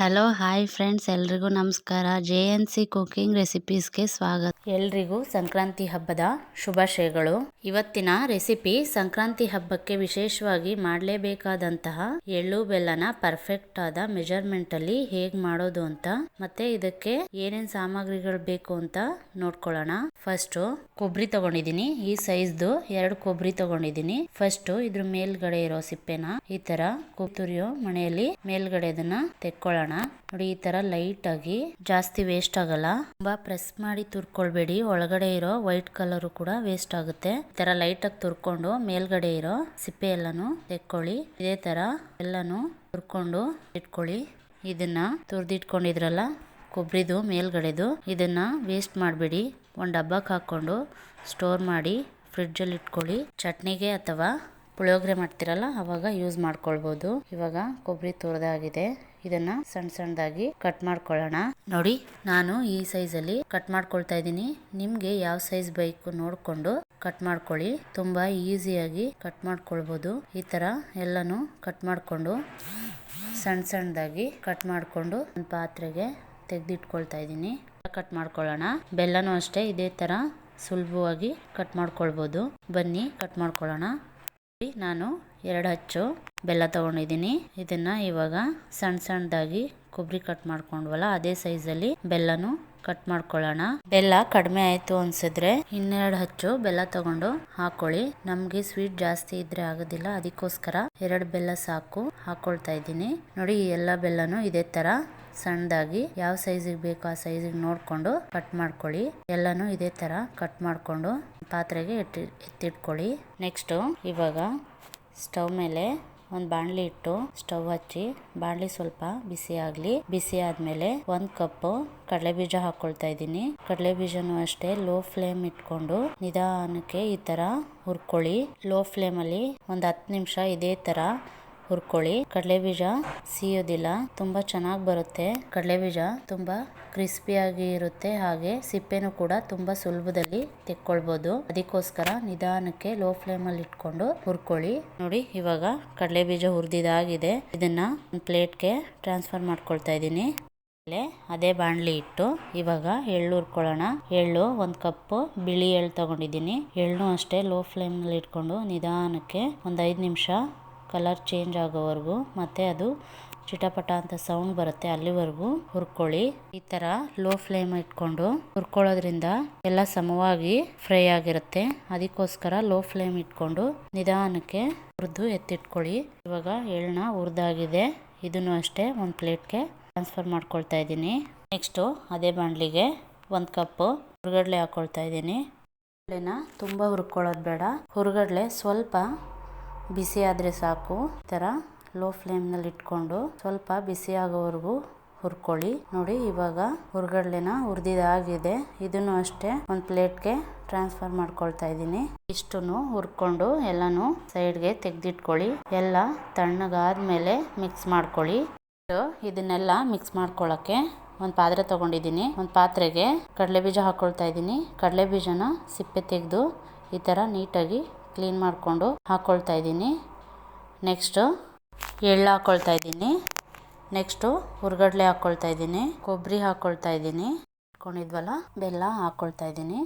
Hello, hi friends, ಎಲ್ರಿಗೂ ನಮಸ್ಕಾರ. J N C cooking ರೆಸಿಪೀಸ್ಗೆ ಸ್ವಾಗತ. ಎಲ್ರಿಗೂ ಸಂಕ್ರಾಂತಿ ಹಬ್ಬದ ಶುಭಾಶಯಗಳು. ಇವತ್ತಿನ ರೆಸಿಪಿ ಸಂಕ್ರಾಂತಿ ಹಬ್ಬಕ್ಕೆ ವಿಶೇಷವಾಗಿ ಮಾಡಲೇಬೇಕಾದಂತಹ ಎಳ್ಳು ಬೆಲ್ಲನ ಪರ್ಫೆಕ್ಟ್ ಆದ ಮೆಜರ್ಮೆಂಟ್ ಅಲ್ಲಿ ಹೇಗ್ ಮಾಡೋದು ಅಂತ, ಮತ್ತೆ ಇದಕ್ಕೆ ಏನೇನ್ ಸಾಮಗ್ರಿಗಳು ಬೇಕು ಅಂತ ನೋಡ್ಕೊಳ್ಳೋಣ. ಫಸ್ಟ್ ಕೊಬ್ಬರಿ ತಗೊಂಡಿದೀನಿ ಈ ಸೈಜ್ದು ಎರಡು ಕೊಬ್ಬರಿ ತಗೊಂಡಿದೀನಿ ಫಸ್ಟ್ ಇದ್ರ ಮೇಲ್ಗಡೆ ಇರೋ ಸಿಪ್ಪೆನ ಈ ತರ ತುರಿಯೋ ಮನೆಯಲ್ಲಿ ಮೇಲ್ಗಡೆ ಅದನ್ನ ತೆಕ್ಕೊಳ್ಳೋಣ. ನೋಡಿ, ಈ ತರ ಲೈಟ್ ಆಗಿ ಜಾಸ್ತಿ ವೇಸ್ಟ್ ಆಗಲ್ಲ. ತುಂಬಾ ಪ್ರೆಸ್ ಮಾಡಿ ತುರ್ಕೊಳ್ಬೇಡಿ. ಒಳಗಡೆ ಇರೋ ವೈಟ್ ಕಲರ್ ಕೂಡ ವೇಸ್ಟ್ ಆಗುತ್ತೆ. ಈ ತರ ಲೈಟ್ ಆಗಿ ತುರ್ಕೊಂಡು ಮೇಲ್ಗಡೆ ಇರೋ ಸಿಪ್ಪೆ ಎಲ್ಲಾನು ತೆಕ್ಕೊಳ್ಳಿ. ಇದೇ ತರ ಎಲ್ಲಾನು ತುರ್ಕೊಂಡು ಇಟ್ಕೊಳ್ಳಿ. ಇದನ್ನ ತುರ್ದಿಟ್ಕೊಂಡಿದ್ರಲ್ಲ ಕೊಬ್ಬರಿದು ಮೇಲ್ಗಡೆದು, ಇದನ್ನ ವೇಸ್ಟ್ ಮಾಡಬೇಡಿ. ಒಂದು ಡಬ್ಬಕ್ಕೆ ಹಾಕೊಂಡು ಸ್ಟೋರ್ ಮಾಡಿ ಫ್ರಿಡ್ಜಲ್ಲಿ ಇಟ್ಕೊಳ್ಳಿ. ಚಟ್ನಿಗೆ ಅಥವಾ ಪುಳಿಯೋಗರೆ ಮಾಡ್ತಿರಲ್ಲ, ಅವಾಗ ಯೂಸ್ ಮಾಡ್ಕೊಳ್ಬೋದು. ಇವಾಗ ಕೊಬ್ಬರಿ ತುರಿದಾಗಿದೆ. ಇದನ್ನ ಸಣ್ಣ ಸಣ್ಣದಾಗಿ ಕಟ್ ಮಾಡ್ಕೊಳ್ಳೋಣ. ನೋಡಿ, ನಾನು ಈ ಸೈಜ್ ಅಲ್ಲಿ ಕಟ್ ಮಾಡ್ಕೊಳ್ತಾ ಇದ್ದೀನಿ. ನಿಮ್ಗೆ ಯಾವ ಸೈಜ್ ಬೇಕು ನೋಡ್ಕೊಂಡು ಕಟ್ ಮಾಡ್ಕೊಳ್ಳಿ. ತುಂಬಾ ಈಸಿಯಾಗಿ ಕಟ್ ಮಾಡ್ಕೊಳ್ಬಹುದು ಈ ತರ ಎಲ್ಲಾನು ಕಟ್ ಮಾಡ್ಕೊಂಡು ಸಣ್ಣ ಸಣ್ಣದಾಗಿ ಕಟ್ ಮಾಡ್ಕೊಂಡು ಒಂದು ಪಾತ್ರೆಗೆ ತೆಗೆದಿಟ್ಕೊಳ್ತಾ ಇದ್ದೀನಿ. ಕಟ್ ಮಾಡ್ಕೊಳ್ಳೋಣ. ಬೆಲ್ಲನೂ ಅಷ್ಟೇ ಇದೇ ತರ ಸುಲಭವಾಗಿ ಕಟ್ ಮಾಡ್ಕೊಳ್ಬೋದು. ಬನ್ನಿ ಕಟ್ ಮಾಡ್ಕೊಳ್ಳೋಣ. ನಾನು ಎರಡು ಹಚ್ಚು ಬೆಲ್ಲ ತಗೊಂಡಿದ್ದೀನಿ. ಇದನ್ನ ಇವಾಗ ಸಣ್ಣ ಸಣ್ಣದಾಗಿ ಕೊಬ್ಬರಿ ಕಟ್ ಮಾಡ್ಕೊಂಡ್ವಲ್ಲ, ಅದೇ ಸೈಜಲ್ಲಿ ಬೆಲ್ಲನು ಕಟ್ ಮಾಡ್ಕೊಳ್ಳೋಣ. ಬೆಲ್ಲ ಕಡಿಮೆ ಆಯ್ತು ಅನ್ಸಿದ್ರೆ ಇನ್ನೆರಡು ಹಚ್ಚು ಬೆಲ್ಲ ತಗೊಂಡು ಹಾಕೊಳ್ಳಿ. ನಮಗೆ ಸ್ವೀಟ್ ಜಾಸ್ತಿ ಇದ್ರೆ ಆಗೋದಿಲ್ಲ, ಅದಕ್ಕೋಸ್ಕರ ಎರಡು ಬೆಲ್ಲ ಸಾಕು ಹಾಕೊಳ್ತಾ ಇದ್ದೀನಿ. ನೋಡಿ, ಈ ಎಲ್ಲ ಬೆಲ್ಲನು ಇದೇ ತರ ಸಣ್ಣದಾಗಿ ಯಾವ ಸೈಜಿಗೆ ಬೇಕೋ ಆ ಸೈಜಿಗೆ ನೋಡ್ಕೊಂಡು ಕಟ್ ಮಾಡ್ಕೊಳ್ಳಿ. ಎಲ್ಲಾನು ಇದೇ ತರ ಕಟ್ ಮಾಡ್ಕೊಂಡು ಪಾತ್ರೆಗೆ ಎತ್ತಿ, ಎತ್ತಿಟ್ಕೊಳ್ಳಿ. ನೆಕ್ಸ್ಟು ಇವಾಗ ಸ್ಟವ್ ಮೇಲೆ ಒಂದು ಬಾಣಲಿ ಇಟ್ಟು ಸ್ಟವ್ ಹಚ್ಚಿ, ಬಾಣಲಿ ಸ್ವಲ್ಪ ಬಿಸಿ ಆಗಲಿ. ಬಿಸಿ ಆದಮೇಲೆ ಒಂದು ಕಪ್ ಕಡಲೆ ಬೀಜ ಹಾಕೊಳ್ತಾ ಇದ್ದೀನಿ. ಕಡಲೆ ಬೀಜನೂ ಅಷ್ಟೇ ಲೋ ಫ್ಲೇಮ್ ಇಟ್ಕೊಂಡು ನಿಧಾನಕ್ಕೆ ಈ ಥರ ಹುರ್ಕೊಳ್ಳಿ. ಲೋ ಫ್ಲೇಮಲ್ಲಿ ಒಂದು ಹತ್ತು ನಿಮಿಷ ಇದೇ ತರ ಹುರ್ಕೊಳ್ಳಿ. ಕಡಲೆ ಬೀಜ ಸಿಯೋದಿಲ್ಲ. ತುಂಬಾ ಚೆನ್ನಾಗಿ ಬರುತ್ತೆ. ಕಡಲೆ ಬೀಜ ತುಂಬಾ ಕ್ರಿಸ್ಪಿಯಾಗಿ ಇರುತ್ತೆ. ಹಾಗೆ ಸಿಪ್ಪೆನೂ ಕೂಡ ತುಂಬಾ ಸುಲಭದಲ್ಲಿ ತೆಕ್ಕೊಳ್ಬಹುದು ಅದಕ್ಕೋಸ್ಕರ ನಿಧಾನಕ್ಕೆ ಲೋ ಫ್ಲೇಮ್ ಅಲ್ಲಿ ಇಟ್ಕೊಂಡು ಹುರ್ಕೊಳ್ಳಿ. ನೋಡಿ, ಇವಾಗ ಕಡಲೆ ಬೀಜ ಹುರಿದಿದಾಗಿದೆ. ಇದನ್ನ ಪ್ಲೇಟ್ಗೆ ಟ್ರಾನ್ಸ್ಫರ್ ಮಾಡ್ಕೊಳ್ತಾ ಇದ್ದೀನಿ. ಅದೇ ಬಾಣಲಿ ಇಟ್ಟು ಇವಾಗ ಎಳ್ಳು ಹುರ್ಕೊಳ್ಳೋಣ. ಎಳ್ಳು ಒಂದು ಕಪ್ ಬಿಳಿ ಎಳ್ಳು ತಗೊಂಡಿದ್ದೀನಿ. ಎಳ್ಳು ಅಷ್ಟೇ ಲೋ ಫ್ಲೇಮ್ನಲ್ಲಿ ಇಟ್ಕೊಂಡು ನಿಧಾನಕ್ಕೆ ಒಂದು ಐದು ನಿಮಿಷ ಕಲರ್ ಚೇಂಜ್ ಆಗೋವರೆಗೂ ಮತ್ತು ಅದು ಚಿಟಪಟ ಅಂತ ಸೌಂಡ್ ಬರುತ್ತೆ ಅಲ್ಲಿವರೆಗೂ ಹುರ್ಕೊಳ್ಳಿ. ಈ ಥರ ಲೋ ಫ್ಲೇಮ್ ಇಟ್ಕೊಂಡು ಹುರ್ಕೊಳ್ಳೋದ್ರಿಂದ ಎಲ್ಲ ಸಮವಾಗಿ ಫ್ರೈ ಆಗಿರುತ್ತೆ. ಅದಕ್ಕೋಸ್ಕರ ಲೋ ಫ್ಲೇಮ್ ಇಟ್ಕೊಂಡು ನಿಧಾನಕ್ಕೆ ಹುರಿದು ಎತ್ತಿಟ್ಕೊಳ್ಳಿ. ಇವಾಗ ಎಳ್ಳನ್ನ ಹುರಿದಾಗಿದೆ. ಇದನ್ನು ಅಷ್ಟೇ ಒಂದು ಪ್ಲೇಟ್ಗೆ ಟ್ರಾನ್ಸ್ಫರ್ ಮಾಡ್ಕೊಳ್ತಾ ಇದ್ದೀನಿ. ನೆಕ್ಸ್ಟು ಅದೇ ಬಾಣಲಿಗೆ ಒಂದು ಕಪ್ಪು ಹುರ್ಗಡ್ಲೆ ಹಾಕೊಳ್ತಾ ಇದ್ದೀನಿ. ಹುರ್ಗಡ್ಲೆನ ತುಂಬ ಹುರ್ಕೊಳ್ಳೋದು ಬೇಡ. ಹುರ್ಗಡ್ಲೆ ಸ್ವಲ್ಪ ಬಿಸಿ ಆದರೆ ಸಾಕು. ಈ ಥರ ಲೋ ಫ್ಲೇಮ್ನಲ್ಲಿ ಇಟ್ಕೊಂಡು ಸ್ವಲ್ಪ ಬಿಸಿ ಆಗೋವರೆಗೂ ಹುರ್ಕೊಳ್ಳಿ. ನೋಡಿ, ಇವಾಗ ಹುರ್ಗಡ್ಲೆನ ಹುರಿದಿದಾಗಿದೆ. ಇದನ್ನು ಅಷ್ಟೇ ಒಂದು ಪ್ಲೇಟ್ಗೆ ಟ್ರಾನ್ಸ್ಫರ್ ಮಾಡ್ಕೊಳ್ತಾ ಇದ್ದೀನಿ. ಇಷ್ಟು ಹುರ್ಕೊಂಡು ಎಲ್ಲನೂ ಸೈಡ್ಗೆ ತೆಗೆದಿಟ್ಕೊಳ್ಳಿ. ಎಲ್ಲ ತಣ್ಣಗಾದ್ಮೇಲೆ ಮಿಕ್ಸ್ ಮಾಡ್ಕೊಳ್ಳಿ. ಇದನ್ನೆಲ್ಲ ಮಿಕ್ಸ್ ಮಾಡ್ಕೊಳ್ಳೋಕ್ಕೆ ಒಂದು ಪಾತ್ರೆ ತೊಗೊಂಡಿದ್ದೀನಿ. ಒಂದು ಪಾತ್ರೆಗೆ ಕಡಲೆ ಬೀಜ ಹಾಕ್ಕೊಳ್ತಾ ಇದ್ದೀನಿ. ಕಡಲೆ ಬೀಜನ ಸಿಪ್ಪೆ ತೆಗೆದು ಈ ಥರ ನೀಟಾಗಿ ಕ್ಲೀನ್ ಮಾಡಿಕೊಂಡು ಹಾಕ್ಕೊಳ್ತಾ ಇದ್ದೀನಿ. ನೆಕ್ಸ್ಟು ಎಳ್ಳು ಹಾಕ್ಕೊಳ್ತಾ ಇದ್ದೀನಿ. ನೆಕ್ಸ್ಟು ಹುರ್ಗಡ್ಲೆ ಹಾಕ್ಕೊಳ್ತಾ ಇದ್ದೀನಿ. ಕೊಬ್ಬರಿ ಹಾಕ್ಕೊಳ್ತಾ ಇದ್ದೀನಿ. ಇಟ್ಕೊಂಡಿದ್ವಲ್ಲ, ಬೆಲ್ಲ ಹಾಕ್ಕೊಳ್ತಾ ಇದ್ದೀನಿ.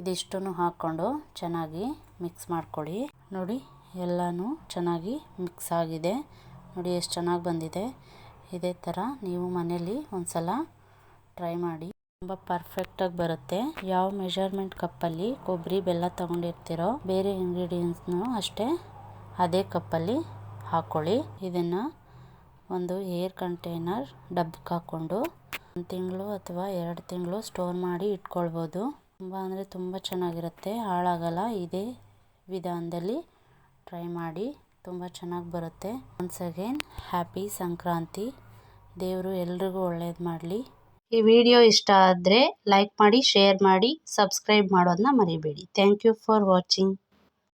ಇದಿಷ್ಟನ್ನು ಹಾಕ್ಕೊಂಡು ಚೆನ್ನಾಗಿ ಮಿಕ್ಸ್ ಮಾಡ್ಕೊಳ್ಳಿ. ನೋಡಿ, ಎಲ್ಲನೂ ಚೆನ್ನಾಗಿ ಮಿಕ್ಸ್ ಆಗಿದೆ. ನೋಡಿ, ಎಷ್ಟು ಚೆನ್ನಾಗಿ ಬಂದಿದೆ. ಇದೇ ಥರ ನೀವು ಮನೇಲಿ ಒಂದ್ಸಲ ಟ್ರೈ ಮಾಡಿ. ತುಂಬ ಪರ್ಫೆಕ್ಟಾಗಿ ಬರುತ್ತೆ. ಯಾವ ಮೆಜರ್ಮೆಂಟ್ ಕಪ್ಪಲ್ಲಿ ಕೊಬ್ಬರಿ ಬೆಲ್ಲ ತಗೊಂಡಿರ್ತೀರೋ ಬೇರೆ ಇಂಗ್ರೀಡಿಯೆಂಟ್ಸ್ನು ಅಷ್ಟೇ ಅದೇ ಕಪ್ಪಲ್ಲಿ ಹಾಕ್ಕೊಳ್ಳಿ ಇದನ್ನು ಒಂದು ಏರ್ ಕಂಟೈನರ್ ಡಬ್ಬಕ್ಕೆ ಹಾಕ್ಕೊಂಡು ಒಂದು ತಿಂಗಳು ಅಥವಾ ಎರಡು ತಿಂಗಳು ಸ್ಟೋರ್ ಮಾಡಿ ಇಟ್ಕೊಳ್ಬೋದು. ತುಂಬ ಅಂದರೆ ತುಂಬ ಚೆನ್ನಾಗಿರುತ್ತೆ. ಹಾಳಾಗಲ್ಲ. ಇದೇ ವಿಧಾನದಲ್ಲಿ ಟ್ರೈ ಮಾಡಿ ತುಂಬ ಚೆನ್ನಾಗಿ ಬರುತ್ತೆ. Once again happy Sankranti. ದೇವರು ಎಲ್ರಿಗೂ ಒಳ್ಳೇದು ಮಾಡಲಿ. ಈ ವಿಡಿಯೋ ಇಷ್ಟ ಆದರೆ ಲೈಕ್ ಮಾಡಿ ಶೇರ್ ಮಾಡಿ ಸಬ್ಸ್ಕ್ರೈಬ್ ಮಾಡೋದನ್ನ ಮರಿಬೇಡಿ. Thank you for watching